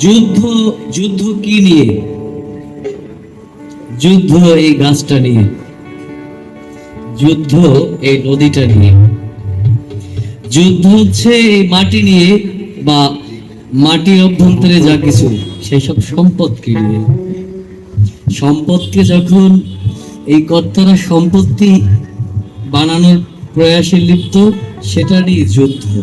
যুদ্ধ যুদ্ধ কি নিয়ে? যুদ্ধ এই গাছটা নিয়ে। যুদ্ধ এই নদীটা নিয়ে। যুদ্ধ হচ্ছে এই মাটি নিয়ে বা মাটির অভ্যন্তরে যা কিছু, সেই সব সম্পদকে নিয়ে। সম্পদকে যখন এই কর্তারা সম্পত্তি বানানোর প্রয়াসে লিপ্ত, সেটা নিয়ে যুদ্ধ।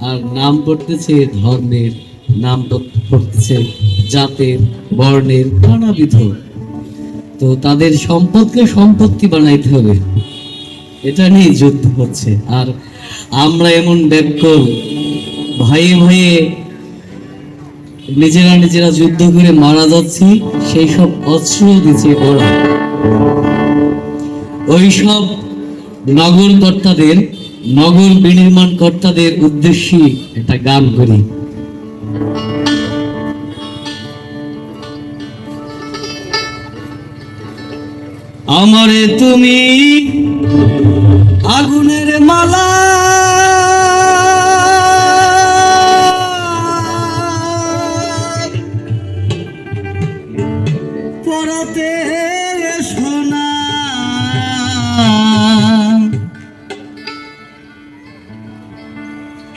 আর নাম পড়তেছে ধর্মের নাম পড়তেছে জাতের, বর্ণের নানাবিধ। তো তাদের সম্পদকে সম্পত্তি বানাইতে হবে। এটা নিয়ে যুদ্ধ হচ্ছে। আর আমরা এমন ব্যাকল ভাইয়ে ভাইয়ে নিজেরা নিজেরা যুদ্ধ করে মারা যাচ্ছি, সেই সব অস্ত্র দিচ্ছে ওরা। ওই সব নগর কর্তাদের নগর বিনির্মাণ কর্তাদের উদ্দেশ্যে একটা গান করি। আমারে তুমি আগুনের মালা।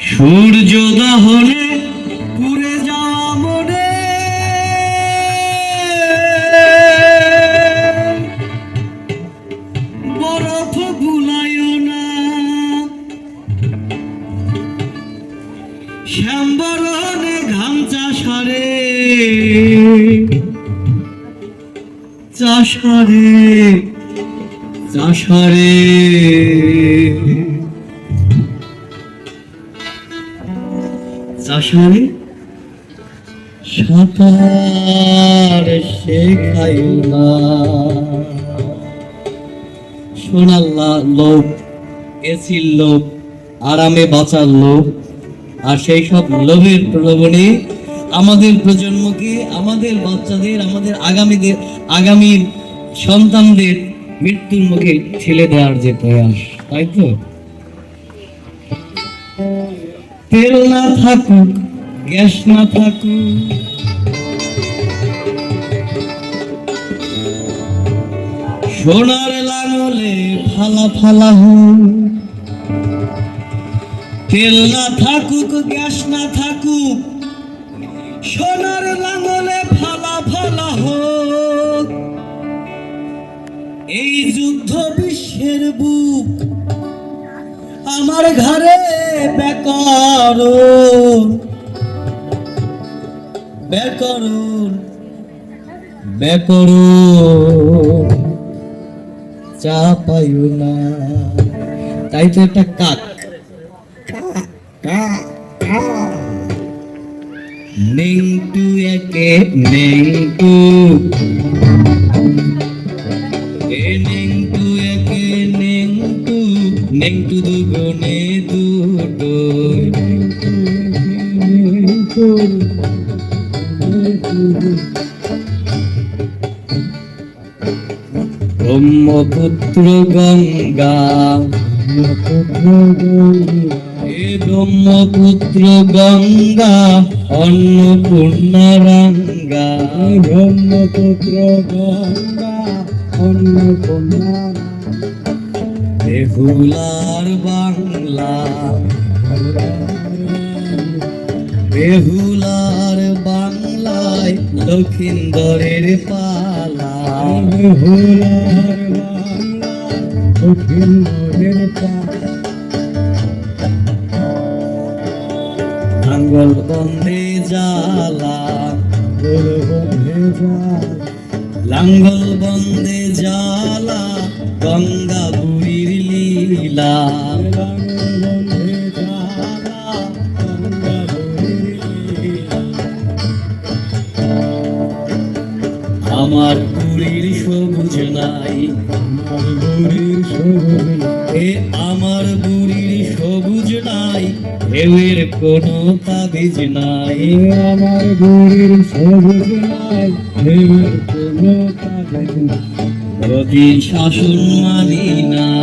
সূর্য দহনে শ্যামবরণে ঘাম চাষারে। চাষারে চাষারে। চাষারে, সাঁতার শেখাইও না। সোনাল্লা লোভ এসির লোভ আরামে বাঁচার লোভ আর সেই সব লোভের প্রলোভনে আমাদের প্রজন্মকে, আমাদের বাচ্চাদের, আমাদের আগামীদের, আগামী সন্তানদের মৃত্যুর মুখে ঠেলে দেওয়ার যে প্রয়াস, তাই তো? তেল না থাকুক, গ্যাস না থাকুক, সোনার লাঙলে ফালা ফালা হোক তেল না থাকুক, গ্যাস না থাকুক, সোনার লাঙলে ফালা ফালা হোক। এই যুদ্ধ বিশ্বের বুক, আমার ঘরে বেকর। বেকরুন বেকরুন চা না। তাই তো একটা কাক। নেংটু একে নেংটু এ নেংটু একে নেংটু নেংটু দুগুণে দুটো ব্রহ্মপুত্র গঙ্গা। ব্রহ্মপুত্র গঙ্গা অন্নপূর্ণা রাঙ্গা ব্রহ্মপুত্র গঙ্গা অন্নপূর্ণা বেহুলার বাংলা। বেহুলার বাংলায় লক্ষিন্দরের পালা। বেহুলার বাংলা লক্ষিন্দরের পালা। আঙ্গল বন্ধে জালা লাঙ্গল বন্ধে জালা গঙ্গা বুড়ির লীলা। আমার বুড়ির সবুজ নাই আমার বুড়ির সবুজ এ আমার ঢেউয়ের কোনো তাবিজ নাই, আমার বুড়ির সবুজ নাই, ঢেউয়ের কোনো তাবিজ নাই। যদি শাসন মানি না।